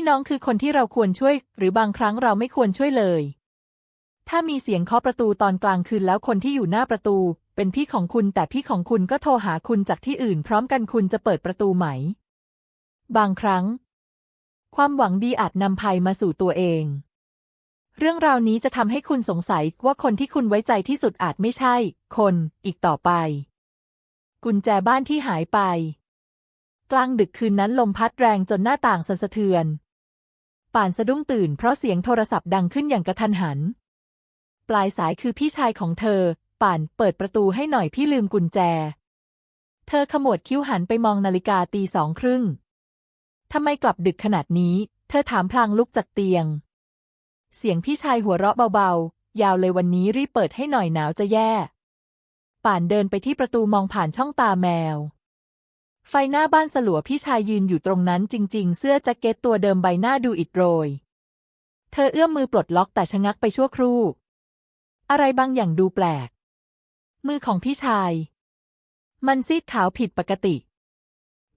พี่น้องคือคนที่เราควรช่วย หรือบางครั้งเราไม่ควรช่วยเลย ถ้ามีเสียงเคาะประตูตอนกลางคืนแล้วคนที่อยู่หน้าประตู เป็นพี่ของคุณแต่พี่ของคุณก็โทรหาคุณจากที่อื่น พร้อมกันคุณจะเปิดประตูไหม บางครั้ง ความหวังดีอาจนำภัยมาสู่ตัวเอง เรื่องราวนี้จะทำให้คุณสงสัยว่าคนที่คุณไว้ใจที่สุดอาจไม่ใช่ คนอีกต่อไป กุญแจบ้านที่หายไปกลางดึกคืนนั้นลมพัดแรงจนหน้าต่างสั่นสะเทือน ป่านสะดุ้งตื่นเพราะเสียงโทรศัพท์ดังขึ้นอย่างกระทันหัน ปลายสายคือพี่ชายของเธอ ป่านเปิดประตูให้หน่อยพี่ลืมกุญแจ เธอขมวดคิ้วหันไปมองนาฬิกาตีสองครึ่งทำไมกลับดึกขนาดนี้ เธอถามพลางลุกจากเตียง เสียงพี่ชายหัวเราะเบาๆ ยาวเลยวันนี้รีบเปิดให้หน่อยหนาวจะแย่ ป่านเดินไปที่ประตูมองผ่านช่องตาแมว ไฟหน้าบ้านสลัวพี่ชายยืนอยู่ตรงนั้นจริง ๆ เสื้อแจ็คเก็ตตัวเดิมใบหน้าดูอิดโรย เธอเอื้อมมือปลดล็อกแต่ชะงักไปชั่วครู่ อะไรบางอย่างดูแปลก มือของพี่ชาย มันซีดขาวผิดปกติ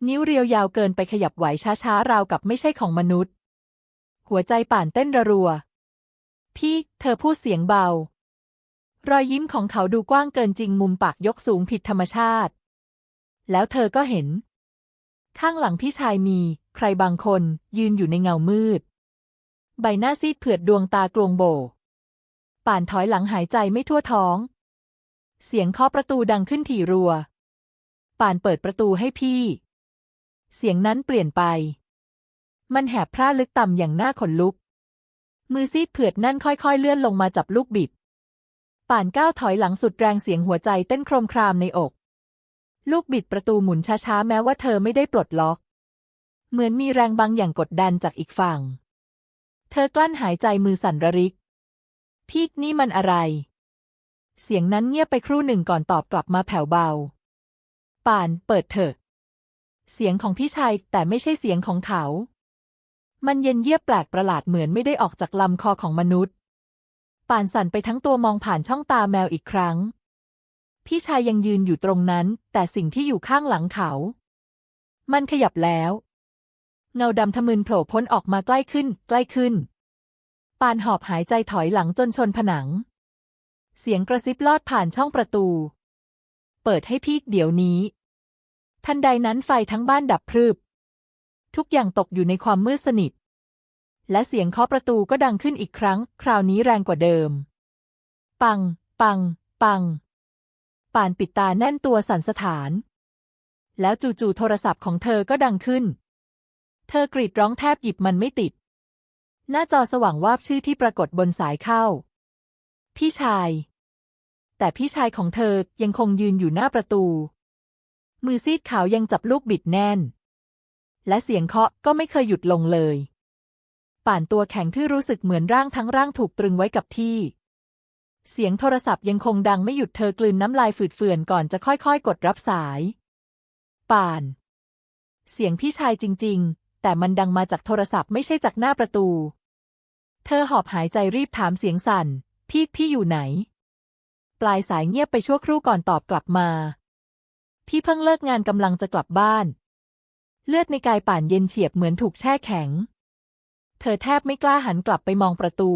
นิ้วเรียวยาวเกินไปขยับไหวช้าๆ ราวกับไม่ใช่ของมนุษย์ หัวใจป่านเต้นระรัว พี่ เธอพูดเสียงเบา รอยยิ้มของเขาดูกว้างเกินจริงมุมปากยกสูงผิดธรรมชาติ แล้วเธอก็เห็น ข้างหลังพี่ชายมี ใครบางคนยืนอยู่ในเงามืด ใบหน้าซีดเผือดดวงตากลวงโบ ป่านถอยหลังหายใจไม่ทั่วท้อง เสียงเคาะประตูดังขึ้นถี่รัว ป่านเปิดประตูให้พี่ เสียงนั้นเปลี่ยนไป มันแหบพร่าลึกต่ำอย่างน่าขนลุก มือซีดเผือดนั่นค่อยๆเลื่อนลงมาจับลูกบิด ป่านก้าวถอยหลังสุดแรงเสียงหัวใจเต้นโครมครามในอก ลูกบิดประตูหมุนช้าๆ แม้ว่าเธอไม่ได้ปลดล็อก เหมือนมีแรงบางอย่างกดดันจากอีกฝั่ง เธอกลั้นหายใจมือสั่นระริก พี่นี่มันอะไร เสียงนั้นเงียบไปครู่หนึ่งก่อนตอบกลับมาแผ่วเบา ป่านเปิดเถอะ เสียงของพี่ชายแต่ไม่ใช่เสียงของเขา มันเย็นเยียบแปลกประหลาดเหมือนไม่ได้ออกจากลำคอของมนุษย์ ป่านสั่นไปทั้งตัวมองผ่านช่องตาแมวอีกครั้ง พี่ชายยังยืนอยู่ตรงนั้น แต่สิ่งที่อยู่ข้างหลังเขา มันขยับแล้ว เงาดำทะมึนโผล่พ้นออกมาใกล้ขึ้น ใกล้ขึ้น ปานหอบหายใจถอยหลังจนชนผนัง เสียงกระซิบลอดผ่านช่องประตู เปิดให้พี่เดี๋ยวนี้ ทันใดนั้นไฟทั้งบ้านดับพรึบ ทุกอย่างตกอยู่ในความมืดสนิท และเสียงเคาะประตูก็ดังขึ้นอีกครั้ง คราวนี้แรงกว่าเดิม ปัง ปัง ปัง ป่านปิดตาแน่นตัวสั่นสถาน แล้วจู่ๆโทรศัพท์ของเธอก็ดังขึ้น เธอกรีดร้องแทบหยิบมันไม่ติด หน้าจอสว่างวาบชื่อที่ปรากฏบนสายเข้า พี่ชาย แต่พี่ชายของเธอยังคงยืนอยู่หน้าประตู มือซีดขาวยังจับลูกบิดแน่น และเสียงเคาะก็ไม่เคยหยุดลงเลย ป่านตัวแข็งที่รู้สึกเหมือนร่างทั้งร่างถูกตรึงไว้กับที่ เสียงโทรศัพท์ยังคงดังไม่หยุดเธอกลืนน้ำลายฝืดเฟื่อนก่อนจะค่อยๆ กดรับสาย ป่าน เสียงพี่ชายจริง ๆ แต่มันดังมาจากโทรศัพท์ไม่ใช่จากหน้าประตู เธอหอบหายใจรีบถามเสียงสั่น พี่พี่อยู่ไหน ปลายสายเงียบไปชั่วครู่ก่อนตอบกลับมา พี่เพิ่งเลิกงานกำลังจะกลับบ้าน เลือดในกายป่านเย็นเฉียบเหมือนถูกแช่แข็ง เธอแทบไม่กล้าหันกลับไปมองประตู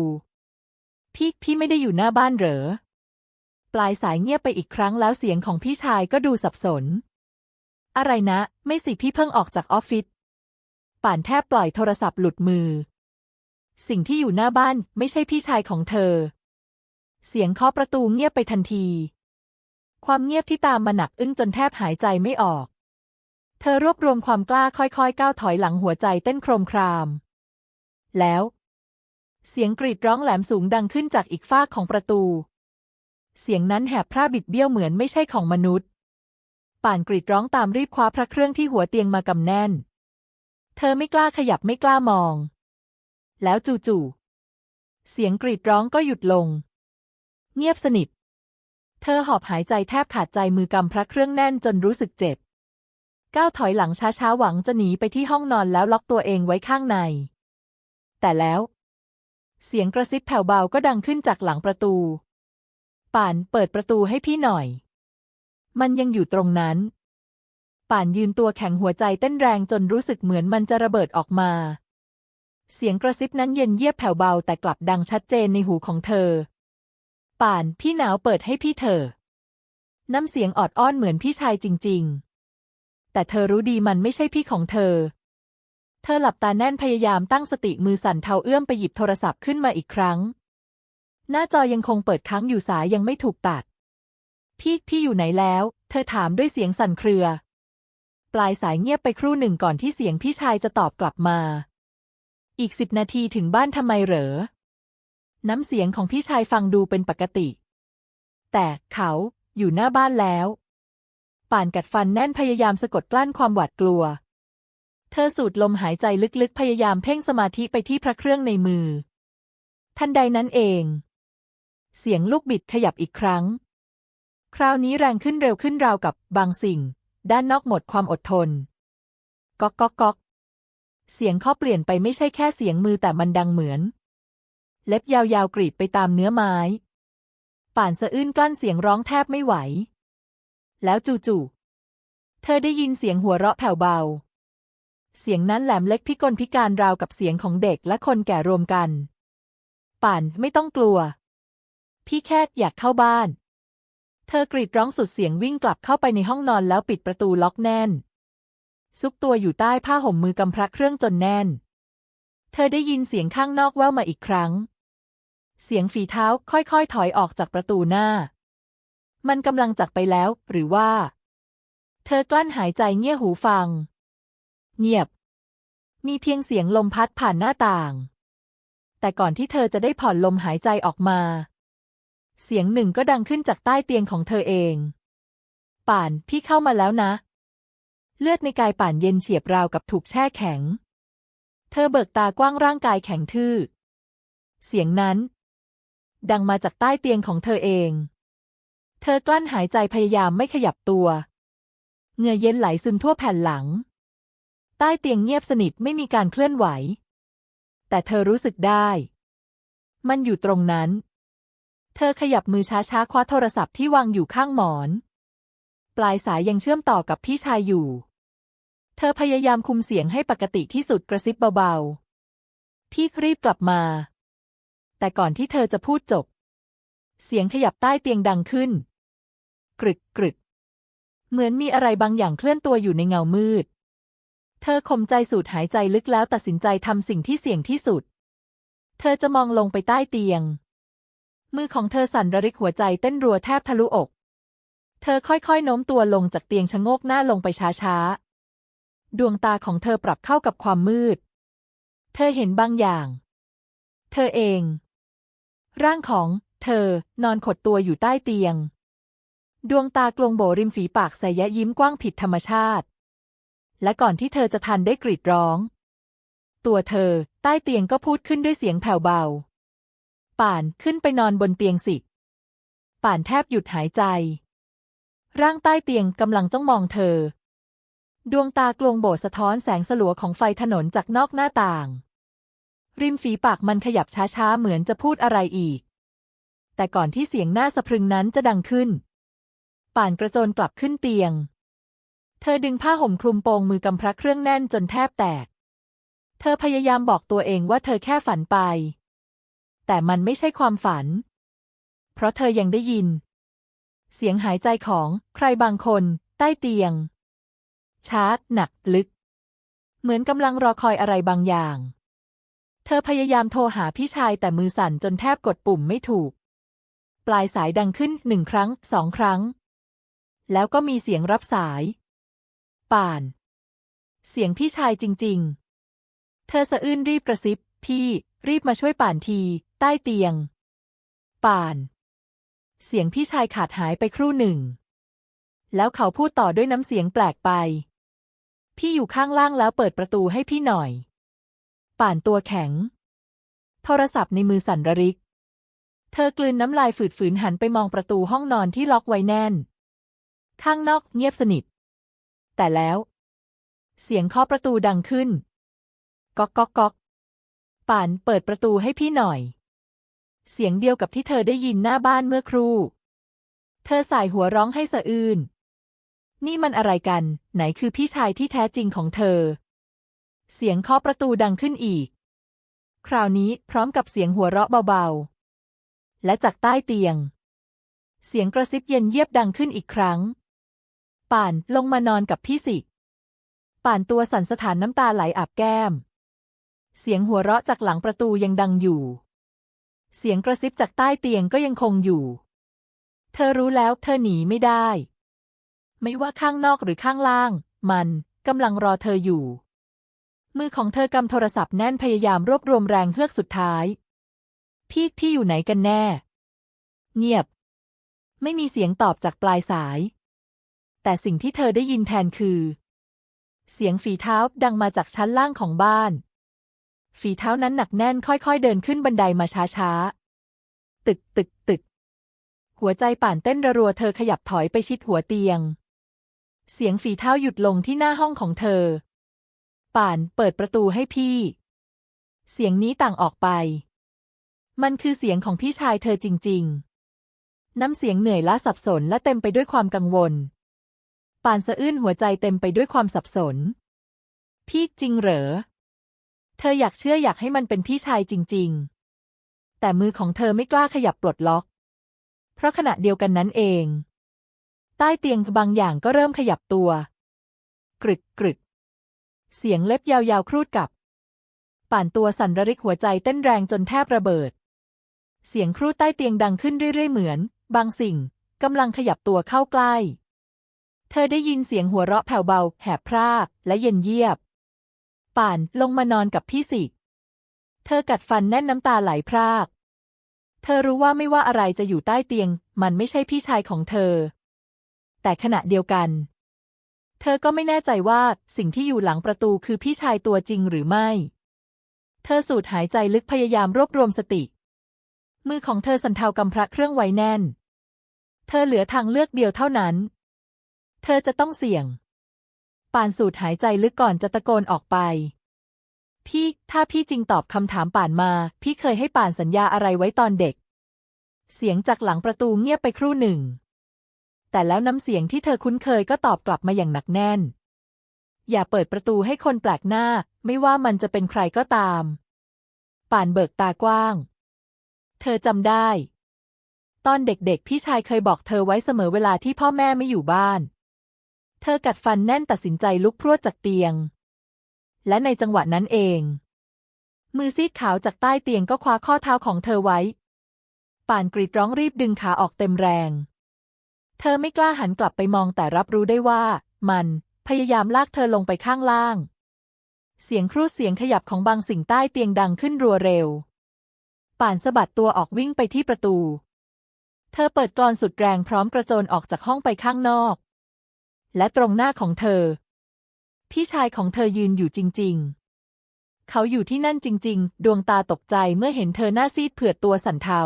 พี่พี่ไม่ได้อยู่หน้าบ้านเหรอ ปลายสายเงียบไปอีกครั้งแล้วเสียงของพี่ชายก็ดูสับสน อะไรนะ ไม่สิพี่เพิ่งออกจากออฟฟิศ ป่านแทบปล่อยโทรศัพท์หลุดมือ สิ่งที่อยู่หน้าบ้านไม่ใช่พี่ชายของเธอ เสียงเคาะประตูเงียบไปทันที ความเงียบที่ตามมาหนักอึ้งจนแทบหายใจไม่ออก เธอรวบรวมความกล้าค่อยๆ ก้าวถอยหลังหัวใจเต้นโครมคราม แล้ว เสียงกรีดร้องแหลมสูงดังขึ้นจากอีกฟาของประตู เสียงนั้นแหบพร่าบิดเบี้ยวเหมือนไม่ใช่ของมนุษย์ ป่านกรีดร้องตามรีบคว้าพระเครื่องที่หัวเตียงมากำแน่น เธอไม่กล้าขยับไม่กล้ามอง แล้วจู่ๆ เสียงกรีดร้องก็หยุดลง เงียบสนิท เธอหอบหายใจแทบขาดใจมือกำพระเครื่องแน่นจนรู้สึกเจ็บ ก้าวถอยหลังช้าๆหวังจะหนีไปที่ห้องนอนแล้วล็อกตัวเองไว้ข้างใน แต่แล้ว เสียงกระซิบแผ่วเบาก็ดังขึ้นจากหลังประตู ป่านเปิดประตูให้พี่หน่อย มันยังอยู่ตรงนั้น ป่านยืนตัวแข็งหัวใจเต้นแรงจนรู้สึกเหมือนมันจะระเบิดออกมา เสียงกระซิบนั้นเย็นเยียบแผ่วเบาแต่กลับดังชัดเจนในหูของเธอ ป่านพี่หนาวเปิดให้พี่เถอน้ำเสียงออดอ้อนเหมือนพี่ชายจริง ๆ แต่เธอรู้ดีมันไม่ใช่พี่ของเธอ ธอหลับตาแน่นพยายามตั้งสติมือสั่นเทาเอื้อมไปหยิบโทรศัพท์ขึ้นมาอีกครั้ง หน้าจอยังคงเปิดค้างอยู่สายยังไม่ถูกตัด พี่พี่อยู่ไหนแล้ว เธอถามด้วยเสียงสั่นเครือ ปลายสายเงียบไปครู่หนึ่งก่อนที่เสียงพี่ชายจะตอบกลับมา อีกสิบนาทีถึงบ้านทำไมเหรอ น้ำเสียงของพี่ชายฟังดูเป็นปกติ แต่เขาอยู่หน้าบ้านแล้ว ป่านกัดฟันแน่นพยายามสะกดกลั้นความหวาดกลัว เธอสูดลมหายใจลึกๆ พยายามเพ่งสมาธิไปที่พระเครื่องในมือ ทันใดนั้นเอง เสียงลูกบิดขยับอีกครั้ง คราวนี้แรงขึ้นเร็วขึ้นราวกับบางสิ่ง ด้านนอกหมดความอดทน ก๊อกก๊อกก๊อกเสียงข้อเปลี่ยนไปไม่ใช่แค่เสียงมือแต่มันดังเหมือน เล็บยาวๆกรีดไปตามเนื้อไม้ ป่านสะอื้นกลั้นเสียงร้องแทบไม่ไหว แล้วจู่ๆเธอได้ยินเสียงหัวเราะแผ่วเบา เสียงนั้นแหลมเล็กพิกลพิการราวกับเสียงของเด็กและคนแก่รวมกัน ป่านไม่ต้องกลัว พี่แค่อยากเข้าบ้าน เธอกรีดร้องสุดเสียงวิ่งกลับเข้าไปในห้องนอนแล้วปิดประตูล็อกแน่น ซุกตัวอยู่ใต้ผ้าห่มมือกำพระเครื่องจนแน่น เธอได้ยินเสียงข้างนอกแว่วมาอีกครั้ง เสียงฝีเท้าค่อยๆ ถอยออกจากประตูหน้า มันกำลังจากไปแล้ว หรือว่า เธอกลั้นหายใจเงี่ยหูฟัง เงียบ มีเพียงเสียงลมพัดผ่านหน้าต่าง แต่ก่อนที่เธอจะได้ผ่อนลมหายใจออกมา เสียงหนึ่งก็ดังขึ้นจากใต้เตียงของเธอเอง ป่านพี่เข้ามาแล้วนะ เลือดในกายป่านเย็นเฉียบราวกับถูกแช่แข็ง เธอเบิกตากว้างร่างกายแข็งทื่อ เสียงนั้น ดังมาจากใต้เตียงของเธอเอง เธอกลั้นหายใจพยายามไม่ขยับตัวเหงื่อเย็นไหลซึมทั่วแผ่นหลัง ใต้เตียงเงียบสนิทไม่มีการเคลื่อนไหว แต่เธอรู้สึกได้ มันอยู่ตรงนั้น เธอขยับมือช้าๆ คว้าโทรศัพท์ที่วางอยู่ข้างหมอน ปลายสายยังเชื่อมต่อกับพี่ชายอยู่ เธอพยายามคุมเสียงให้ปกติที่สุดกระซิบเบาๆ พี่รีบกลับมา แต่ก่อนที่เธอจะพูดจบ เสียงขยับใต้เตียงดังขึ้น กรึกกรึกเหมือนมีอะไรบางอย่างเคลื่อนตัวอยู่ในเงามืด ธอข่มใจสูดหายใจลึกแล้วตัดสินใจทำสิ่งที่เสี่ยงที่สุด เธอจะมองลงไปใต้เตียง มือของเธอสั่นระริกหัวใจเต้นรัวแทบทะลุอก เธอค่อยๆโน้มตัวลงจากเตียงชะโงกหน้าลงไปช้าๆ ดวงตาของเธอปรับเข้ากับความมืด เธอเห็นบางอย่าง เธอเอง ร่างของ เธอนอนขดตัวอยู่ใต้เตียง ดวงตากลงโบริมฝีปากใสยะยิ้มกว้างผิดธรรมชาติ และก่อนที่เธอจะทันได้กรีดร้อง ตัวเธอ ใต้เตียงก็พูดขึ้นด้วยเสียงแผ่วเบา ป่านขึ้นไปนอนบนเตียงสิ ป่านแทบหยุดหายใจ ร่างใต้เตียงกำลังจ้องมองเธอ ดวงตากลวงโบสะท้อนแสงสลัวของไฟถนนจากนอกหน้าต่าง ริมฝีปากมันขยับช้าๆเหมือนจะพูดอะไรอีก แต่ก่อนที่เสียงหน้าสะพรึงนั้นจะดังขึ้น ป่านกระโจนกลับขึ้นเตียง เธอดึงผ้าห่มคลุมโปงมือกำพระเครื่องแน่นจนแทบแตก เธอพยายามบอกตัวเองว่าเธอแค่ฝันไป แต่มันไม่ใช่ความฝัน เพราะเธอยังได้ยิน เสียงหายใจของใครบางคน ใต้เตียงชาร์จหนักลึก เหมือนกำลังรอคอยอะไรบางอย่าง เธอพยายามโทรหาพี่ชายแต่มือสั่นจนแทบกดปุ่มไม่ถูก ปลายสายดังขึ้นหนึ่งครั้งสองครั้งแล้วก็มีเสียงรับสาย ป่าน เสียงพี่ชายจริง ๆ เธอสะอื้นรีบกระซิบ พี่รีบมาช่วยป่านที ใต้เตียง ป่าน เสียงพี่ชายขาดหายไปครู่หนึ่ง แล้วเขาพูดต่อด้วยน้ำเสียงแปลกไป พี่อยู่ข้างล่างแล้วเปิดประตูให้พี่หน่อย ป่านตัวแข็ง โทรศัพท์ในมือสั่นระริก เธอกลืนน้ำลายฝืดฝืนหันไปมองประตูห้องนอนที่ล็อกไว้แน่น ข้างนอกเงียบสนิท แต่แล้ว เสียงเคาะประตูดังขึ้น ก๊อกก๊อกก๊อกป่านเปิดประตูให้พี่หน่อย เสียงเดียวกับที่เธอได้ยินหน้าบ้านเมื่อครู่ เธอสายหัวร้องให้สะอื้น นี่มันอะไรกัน ไหนคือพี่ชายที่แท้จริงของเธอ เสียงเคาะประตูดังขึ้นอีก คราวนี้พร้อมกับเสียงหัวเราะเบาๆ และจากใต้เตียง เสียงกระซิบเย็นเยียบดังขึ้นอีกครั้ง ป่านลงมานอนกับพี่สิ ป่านตัวสั่นสถานน้ำตาไหลอาบแก้ม เสียงหัวเราะจากหลังประตูยังดังอยู่ เสียงกระซิบจากใต้เตียงก็ยังคงอยู่ เธอรู้แล้วเธอหนีไม่ได้ ไม่ว่าข้างนอกหรือข้างล่าง มันกำลังรอเธออยู่ มือของเธอกำโทรศัพท์แน่นพยายามรวบรวมแรงเฮือกสุดท้าย พี่พี่อยู่ไหนกันแน่ เงียบ ไม่มีเสียงตอบจากปลายสาย แต่สิ่งที่เธอได้ยินแทนคือ เสียงฝีเท้าดังมาจากชั้นล่างของบ้าน ฝีเท้านั้นหนักแน่นค่อยๆ เดินขึ้นบันไดมาช้าๆ ตึกตึกตึก หัวใจป่านเต้นรัวเธอขยับถอยไปชิดหัวเตียง เสียงฝีเท้าหยุดลงที่หน้าห้องของเธอ ป่านเปิดประตูให้พี่ เสียงนี้ต่างออกไป มันคือเสียงของพี่ชายเธอจริง ๆ น้ำเสียงเหนื่อยล้าสับสนและเต็มไปด้วยความกังวล ปานสะอื้นหัวใจเต็มไปด้วยความสับสน พี่จริงเหรอ เธออยากเชื่ออยากให้มันเป็นพี่ชายจริง ๆ แต่มือของเธอไม่กล้าขยับปลดล็อก เพราะขณะเดียวกันนั้นเอง ใต้เตียงบางอย่างก็เริ่มขยับตัว กรึกกรึกเสียงเล็บยาวๆครูดกับ ป่านตัวสั่นระริกหัวใจเต้นแรงจนแทบระเบิด เสียงครูดใต้เตียงดังขึ้นเรื่อยๆเหมือน บางสิ่งกำลังขยับตัวเข้าใกล้ เธอได้ยินเสียงหัวเราะแผ่วเบา แหบพรากและเย็นเยียบ ป่านลงมานอนกับพี่สิเธอกัดฟันแน่นน้ำตาไหลพราก เธอรู้ว่าไม่ว่าอะไรจะอยู่ใต้เตียง มันไม่ใช่พี่ชายของเธอ แต่ขณะเดียวกัน เธอก็ไม่แน่ใจว่าสิ่งที่อยู่หลังประตูคือพี่ชายตัวจริงหรือไม่ เธอสูดหายใจลึกพยายามรวบรวมสติ มือของเธอสันเทากำพระเครื่องไว้แน่น เธอเหลือทางเลือกเดียวเท่านั้น เธอจะต้องเสี่ยง ป่านสูดหายใจลึกก่อนจะตะโกนออกไป พี่ถ้าพี่จริงตอบคำถามป่านมา พี่เคยให้ป่านสัญญาอะไรไว้ตอนเด็ก เสียงจากหลังประตูเงียบไปครู่หนึ่ง แต่แล้วน้ำเสียงที่เธอคุ้นเคยก็ตอบกลับมาอย่างหนักแน่น อย่าเปิดประตูให้คนแปลกหน้า ไม่ว่ามันจะเป็นใครก็ตาม ป่านเบิกตากว้าง เธอจำได้ ตอนเด็กๆ พี่ชายเคยบอกเธอไว้เสมอเวลาที่พ่อแม่ไม่อยู่บ้าน เธอกัดฟันแน่นตัดสินใจลุกพรวดจากเตียง และในจังหวะนั้นเอง มือซีดขาวจากใต้เตียงก็คว้าข้อเท้าของเธอไว้ ป่านกรีดร้องรีบดึงขาออกเต็มแรง เธอไม่กล้าหันกลับไปมองแต่รับรู้ได้ว่า มันพยายามลากเธอลงไปข้างล่าง เสียงครูดเสียงขยับของบางสิ่งใต้เตียงดังขึ้นรัวเร็ว ป่านสะบัดตัวออกวิ่งไปที่ประตู เธอเปิดกลอนสุดแรงพร้อมกระโจนออกจากห้องไปข้างนอก และตรงหน้าของเธอ พี่ชายของเธอยืนอยู่จริง ๆ เขาอยู่ที่นั่นจริง ๆ ดวงตาตกใจเมื่อเห็นเธอหน้าซีดเผือดตัวสั่นเทา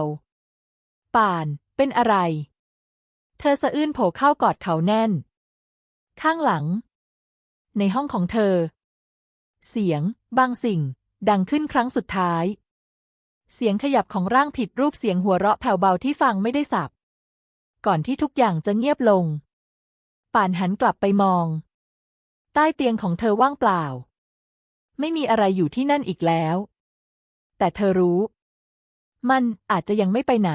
ป่าน เป็นอะไร เธอสะอื้นโผเข้ากอดเขาแน่น ข้างหลัง ในห้องของเธอ เสียง บางสิ่ง ดังขึ้นครั้งสุดท้าย เสียงขยับของร่างผิดรูปเสียงหัวเราะแผ่วเบาที่ฟังไม่ได้สับ ก่อนที่ทุกอย่างจะเงียบลง ป่านหันกลับไปมอง ใต้เตียงของเธอว่างเปล่า ไม่มีอะไรอยู่ที่นั่นอีกแล้ว แต่เธอรู้ มันอาจจะยังไม่ไปไหน